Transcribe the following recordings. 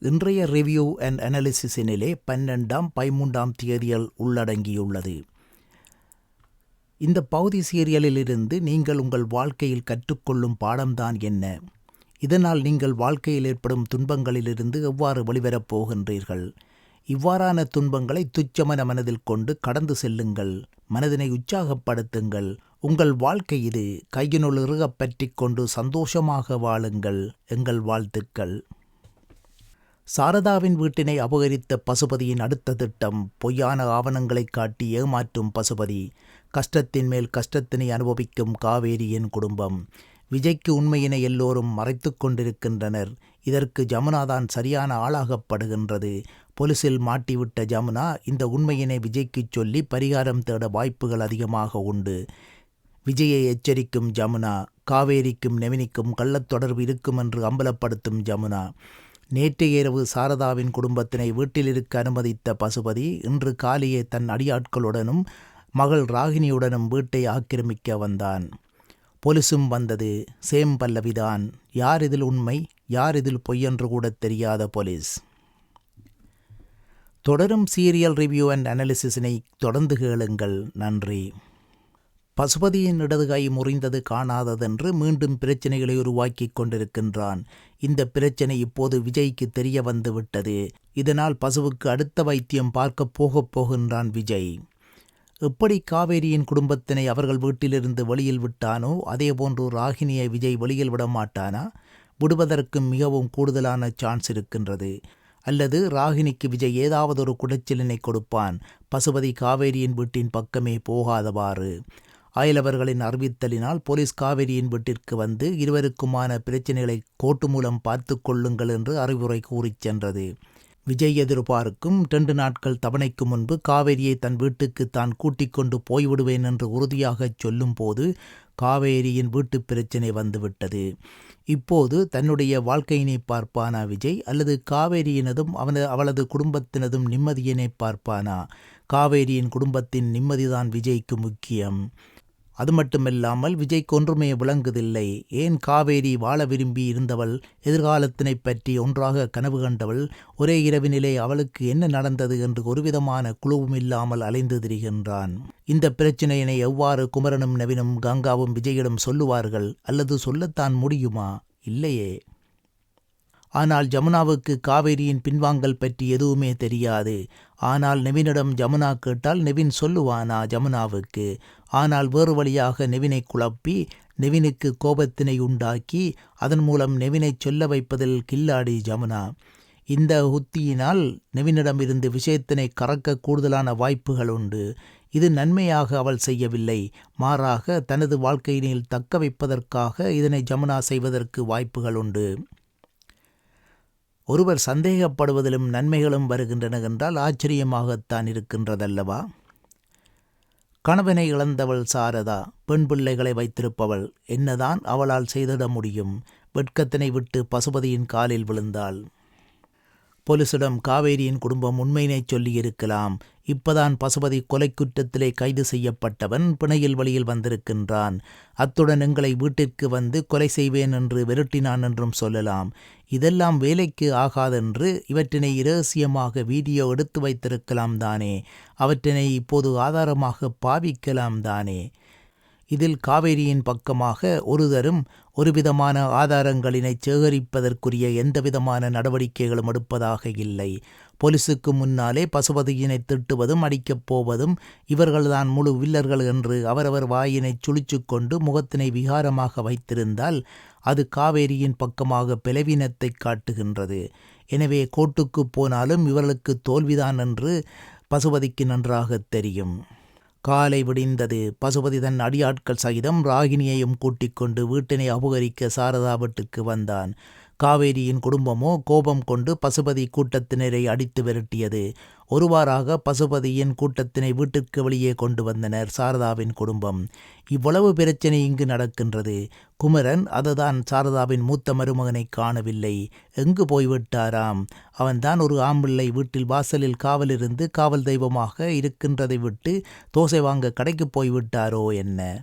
இன்றைய review and அனாலிசிஸினிலே பன்னெண்டாம் பதிமூன்றாம் தேதியில் உள்ளடங்கியுள்ளது. இந்த பகுதி சீரியலிலிருந்து நீங்கள் உங்கள் வாழ்க்கையில் கற்றுக்கொள்ளும் பாடம்தான் என்ன? இதனால் நீங்கள் வாழ்க்கையில் ஏற்படும் துன்பங்களிலிருந்து எவ்வாறு வெளிவரப் போகின்றீர்கள்? இவ்வாறான துன்பங்களை துச்சமன மனதில் கொண்டு கடந்து செல்லுங்கள். மனதினை உற்சாகப்படுத்துங்கள். உங்கள் வாழ்க்கை இது கையினுள் இறுகப் பற்றி கொண்டு சந்தோஷமாக வாழுங்கள். எங்கள் வாழ்த்துக்கள். சாரதாவின் வீட்டினை அபகரித்த பசுபதியின் அடுத்த திட்டம் பொய்யான ஆவணங்களை காட்டி ஏமாற்றும் பசுபதி கஷ்டத்தின் மேல் கஷ்டத்தினை அனுபவிக்கும் காவேரியின் குடும்பம். விஜய்க்கு உண்மையினை எல்லோரும் மறைத்து கொண்டிருக்கின்றனர். இதற்கு ஜமுனாதான் சரியான ஆளாகப்படுகின்றது. பொலிசில் மாட்டிவிட்ட ஜமுனா இந்த உண்மையினை விஜய்க்கு சொல்லி பரிகாரம் தேட வாய்ப்புகள் அதிகமாக உண்டு. விஜயை எச்சரிக்கும் ஜமுனா காவேரிக்கும் நெவினிக்கும் கள்ளத் தொடர்பு இருக்கும் என்று அம்பலப்படுத்தும் ஜமுனா. நேற்று இரவு சாரதாவின் குடும்பத்தினை வீட்டில் இருக்க அனுமதித்த பசுபதி இன்று காலையே தன் அடியாட்களுடனும் மகள் ராகினியுடனும் வீட்டை ஆக்கிரமிக்க வந்தான். பொலிசும் வந்தது சேம் பல்லவிதான் யார் இதில் உண்மை யார் இதில் பொய்யென்று கூட தெரியாத போலீஸ். தொடரும் சீரியல் ரிவ்யூ அண்ட் அனாலிசிஸினை தொடர்ந்து கேளுங்கள் நன்றி. பசுபதியின் இடது கை முறிந்தது காணாததென்று மீண்டும் பிரச்சனைகளை உருவாக்கிக் கொண்டிருக்கின்றான். இந்த பிரச்சனை இப்போது விஜய்க்கு தெரிய வந்துவிட்டது இதனால் பசுவுக்கு அடுத்த வைத்தியம் பார்க்கப் போகப் போகின்றான் விஜய். எப்படி காவேரியின் குடும்பத்தினை அவர்கள் வீட்டிலிருந்து வெளியில் விட்டானோ அதேபோன்று ராகினியை விஜய் வெளியில் விட மாட்டானா? விடுவதற்கு மிகவும் கூடுதலான சான்ஸ் இருக்கின்றது. அல்லது ராகினிக்கு விஜய் ஏதாவது ஒரு குடைச்சலினை கொடுப்பான். பசுபதி காவேரியின் வீட்டின் பக்கமே போகாதவாறு. ஆயிலவர்களின் அறிவித்தலினால் போலீஸ் காவேரியின் வீட்டிற்கு வந்து இருவருக்குமான பிரச்சனைகளை கோட்டு மூலம் பார்த்து கொள்ளுங்கள் என்று அறிவுரை கூறிச் சென்றது. விஜய் எதிர்பார்க்கும் இரண்டு நாட்கள் தவணைக்கு முன்பு காவேரியை தன் வீட்டுக்கு தான் கூட்டிக் கொண்டு போய்விடுவேன் என்று உறுதியாகச் சொல்லும்போது காவேரியின் வீட்டு பிரச்சனை வந்துவிட்டது. இப்போது தன்னுடைய வாழ்க்கையினை பார்ப்பானா விஜய்? அல்லது காவேரியினதும் அவன அவளது குடும்பத்தினதும் நிம்மதியினை பார்ப்பானா? காவேரியின் குடும்பத்தின் நிம்மதிதான் விஜய்க்கு முக்கியம். அது மட்டுமில்லாமல் விஜய்க்கு ஒன்றுமே விளங்குதில்லை. ஏன் காவேரி வாழ விரும்பி இருந்தவள்? எதிர்காலத்தினை பற்றி ஒன்றாக கனவு கண்டவள்? ஒரே இரவினிலே அவளுக்கு என்ன நடந்தது என்று ஒருவிதமான குழுவும் இல்லாமல் அலைந்து திரிகின்றான். இந்த பிரச்சனையினை எவ்வாறு குமரனும் நவினும் கங்காவும் விஜயிடம் சொல்லுவார்கள்? அல்லது சொல்லத்தான் முடியுமா? இல்லையே. ஆனால் ஜமுனாவுக்கு காவேரியின் பின்வாங்கல் பற்றி எதுவுமே தெரியாது. ஆனால் நெவினிடம் ஜமுனா கேட்டால் நெவின் சொல்லுவானா ஜமுனாவுக்கு? ஆனால் வேறு வழியாக நெவினை குழப்பி நெவினுக்கு கோபத்தினை உண்டாக்கி அதன் மூலம் நெவினை சொல்ல வைப்பதில் கில்லாடி ஜமுனா. இந்த உத்தியினால் நெவினிடமிருந்து விஷயத்தினை கறக்க கூடுதலான வாய்ப்புகள் உண்டு. இது நன்மையாக அவள் செய்யவில்லை. மாறாக தனது வாழ்க்கையினில் தக்க வைப்பதற்காக இதனை ஜமுனா செய்வதற்கு வாய்ப்புகள் உண்டு. ஒருவர் சந்தேகப்படுவதிலும் நன்மைகளும் வருகின்றன என்றால் ஆச்சரியமாகத்தான் இருக்கின்றதல்லவா? கணவனை இழந்தவள் சாரதா பெண் பிள்ளைகளை வைத்திருப்பவள் என்னதான் அவளால் செய்திட முடியும்? வெட்கத்தினை விட்டு பசுபதியின் காலில் விழுந்தாள். போலீசிடம் காவேரியின் குடும்பம் உண்மையினை சொல்லியிருக்கலாம். இப்பதான் பசுபதி கொலை குற்றத்திலே கைது செய்யப்பட்டவன் பிணையில் வழியில் வந்திருக்கின்றான். அத்துடன் எங்களை வீட்டிற்கு வந்து கொலை செய்வேன் என்று விரட்டினான் என்றும் சொல்லலாம். இதெல்லாம் வேலைக்கு ஆகாதென்று இவற்றினை இரகசியமாக வீடியோ எடுத்து வைத்திருக்கலாம் தானே. அவற்றினை இப்போது ஆதாரமாக பாவிக்கலாம் தானே. இதில் காவேரியின் பக்கமாக ஒருதரும் ஒருவிதமான ஆதாரங்களினை சேகரிப்பதற்குரிய எந்தவிதமான நடவடிக்கைகளும் எடுப்பதாக இல்லை. போலீசுக்கு முன்னாலே பசுபதியினை திட்டுவதும் அடிக்கப் போவதும் இவர்கள்தான் முழு வில்லர்கள் என்று அவரவர் வாயினை சுழிச்சு கொண்டு முகத்தினை விகாரமாக வைத்திருந்தால் அது காவேரியின் பக்கமாக பிளவினத்தை காட்டுகின்றது. எனவே கோட்டுக்கு போனாலும் இவர்களுக்கு தோல்விதான் என்று பசுபதிக்கு நன்றாக தெரியும். காலை விடிந்தது. பசுபதி தன் அடியாட்கள் சகிதம் ராகினியையும் கூட்டிக் கொண்டு வீட்டினை அபகரிக்க சாரதா வீட்டுக்கு வந்தான். காவேரியின் குடும்பமோ கோபம் கொண்டு பசுபதி கூட்டத்தினரை அடித்து விரட்டியது. ஒருவாறாக பசுபதியின் கூட்டத்தினை வீட்டிற்கு வெளியே கொண்டு வந்தனர் சாரதாவின் குடும்பம். இவ்வளவு பிரச்சனை இங்கு நடக்கின்றது. குமரன் அதுதான் சாரதாவின் மூத்த மருமகனை காணவில்லை. எங்கு போய்விட்டாராம்? அவன்தான் ஒரு ஆம்பிள்ளை வீட்டில் வாசலில் காவலிருந்து காவல் தெய்வமாக இருக்கின்றதை விட்டு தோசை வாங்க கடைக்கு போய்விட்டாரோ என்ன?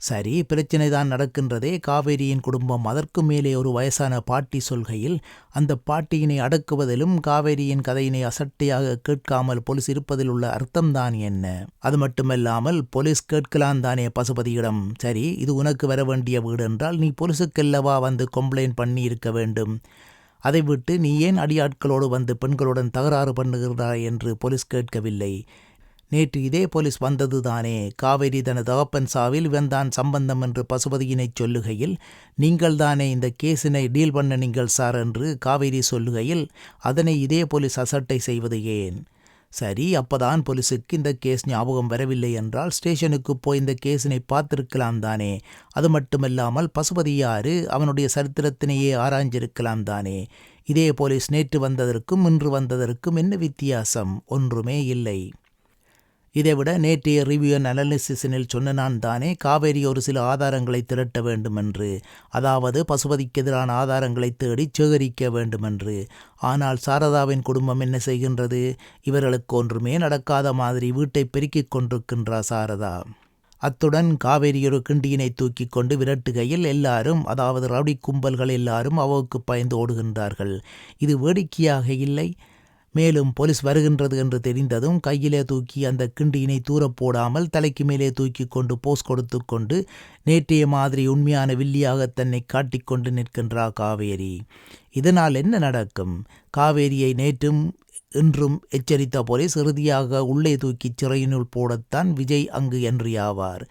சரி பிரச்சனை தான் நடக்கின்றதே. காவேரியின் குடும்பம் அதற்கு மேலே ஒரு வயசான பாட்டி சொல்கையில் அந்த பாட்டியினை அடக்குவதிலும் காவேரியின் கதையினை அசட்டையாக கேட்காமல் போலீஸ் இருப்பதில் உள்ள அர்த்தம்தான் என்ன? அது மட்டுமல்லாமல் போலீஸ் கேட்கலாம் தானே பசுபதியிடம். சரி இது உனக்கு வர வேண்டிய வீடு என்றால் நீ போலீஸுக்கெல்லவா வந்து கம்ப்ளைண்ட் பண்ணி இருக்க வேண்டும்? அதை விட்டு நீ ஏன் அடியாட்களோடு வந்து பெண்களுடன் தகராறு பண்ணுகிறாய் என்று போலீஸ் கேட்கவில்லை. நேற்று இதே போலீஸ் வந்ததுதானே. காவேரி தனது தகப்பன் சாவில் இவன்தான் சம்பந்தம் என்று பசுபதியினைச் சொல்லுகையில் நீங்கள் தானே இந்த கேஸினை டீல் பண்ண நீங்கள் சார் என்று காவேரி சொல்லுகையில் அதனை இதே போலீஸ் அசட்டை செய்வது ஏன்? சரி அப்பதான் போலீஸுக்கு இந்த கேஸ் ஞாபகம் வரவில்லை என்றால் ஸ்டேஷனுக்கு போய் இந்த கேஸினை பார்த்திருக்கலாம் தானே. அது மட்டுமல்லாமல் பசுபதி யாரு அவனுடைய சரித்திரத்தினையே ஆராய்ஞ்சிருக்கலாம் தானே. இதே போலீஸ் நேற்று வந்ததற்கும் இன்று வந்ததற்கும் என்ன வித்தியாசம்? ஒன்றுமே இல்லை. இதைவிட நேற்றைய ரிவ்யூ அண்ட் அனாலிசிஸினில் சொன்ன நான் தானே காவேரி ஒரு சில ஆதாரங்களை திரட்ட வேண்டுமென்று அதாவது பசுபதிக்கு எதிரான ஆதாரங்களை தேடி சேகரிக்க வேண்டுமென்று. ஆனால் சாரதாவின் குடும்பம் என்ன செய்கின்றது? இவர்களுக்கு ஒன்றுமே நடக்காத மாதிரி வீட்டை பெருக்கிக் கொண்டிருக்கின்றார் சாரதா? அத்துடன் காவேரி ஒரு கிண்டியினை தூக்கி கொண்டு விரட்டுகையில் எல்லாரும் அதாவது ரவுடி கும்பல்கள் எல்லாரும் அவவுக்கு பயந்து ஓடுகின்றார்கள். இது வேடிக்கையாக இல்லை. மேலும் போலீஸ் வருகின்றது என்று தெரிந்ததும் கையிலே தூக்கி அந்த கிண்டியினை தூரப் போடாமல் தலைக்கு மேலே தூக்கி கொண்டு போஸ் கொடுத்து கொண்டு நேற்றைய மாதிரி உண்மையான வில்லியாக தன்னை காட்டிக்கொண்டு நிற்கின்றா காவேரி. இதனால் என்ன நடக்கும்? காவேரியை நேற்றும் என்றும் எச்சரித்த போலீஸ் இறுதியாக உள்ளே தூக்கி சிறையினுள் போடத்தான் விஜய் அங்கு என்றியாவார்.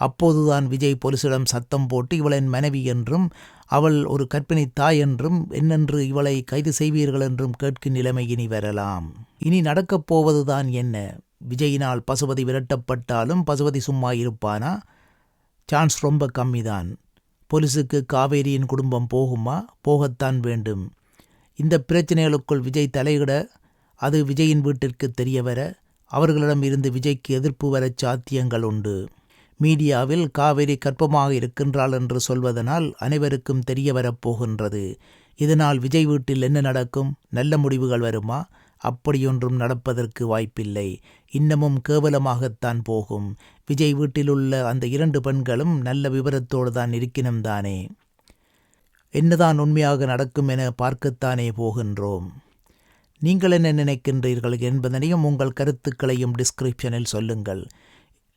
அப்போதுதான் விஜய் போலீசிடம் சத்தம் போட்டு இவளின் மனைவி என்றும் அவள் ஒரு கற்பிணி தாய் என்றும் என்னென்று இவளை கைது செய்வீர்கள் என்றும் கேட்கும் நிலைமை இனி வரலாம். இனி நடக்கப் போவதுதான் என்ன? விஜயினால் பசுபதி விரட்டப்பட்டாலும் பசுபதி சும்மா இருப்பானா? சான்ஸ் ரொம்ப கம்மிதான். போலீஸுக்கு காவேரியின் குடும்பம் போகுமா? போகத்தான் வேண்டும். இந்த பிரச்சனைகளுக்குள் விஜய் தலையிட அது விஜயின் வீட்டிற்கு தெரிய வர அவர்களிடம் இருந்து விஜய்க்கு எதிர்ப்பு வர சாத்தியங்கள் உண்டு. மீடியாவில் காவிரி கற்பமாக இருக்கின்றாள் என்று சொல்வதனால் அனைவருக்கும் தெரிய வரப்போகின்றது இதனால் விஜய் வீட்டில் என்ன நடக்கும்? நல்ல முடிவுகள் வருமா? அப்படியொன்றும் நடப்பதற்கு வாய்ப்பில்லை. இன்னமும் கேவலமாகத்தான் போகும். விஜய் வீட்டிலுள்ள அந்த இரண்டு பெண்களும் நல்ல விவரத்தோடு தான் இருக்கினும்தானே என்னதான் உண்மையாக நடக்கும் என பார்க்கத்தானே போகின்றோம். நீங்கள் என்ன நினைக்கின்றீர்கள் என்பதனையும் உங்கள் கருத்துக்களையும் டிஸ்கிரிப்ஷனில் சொல்லுங்கள்.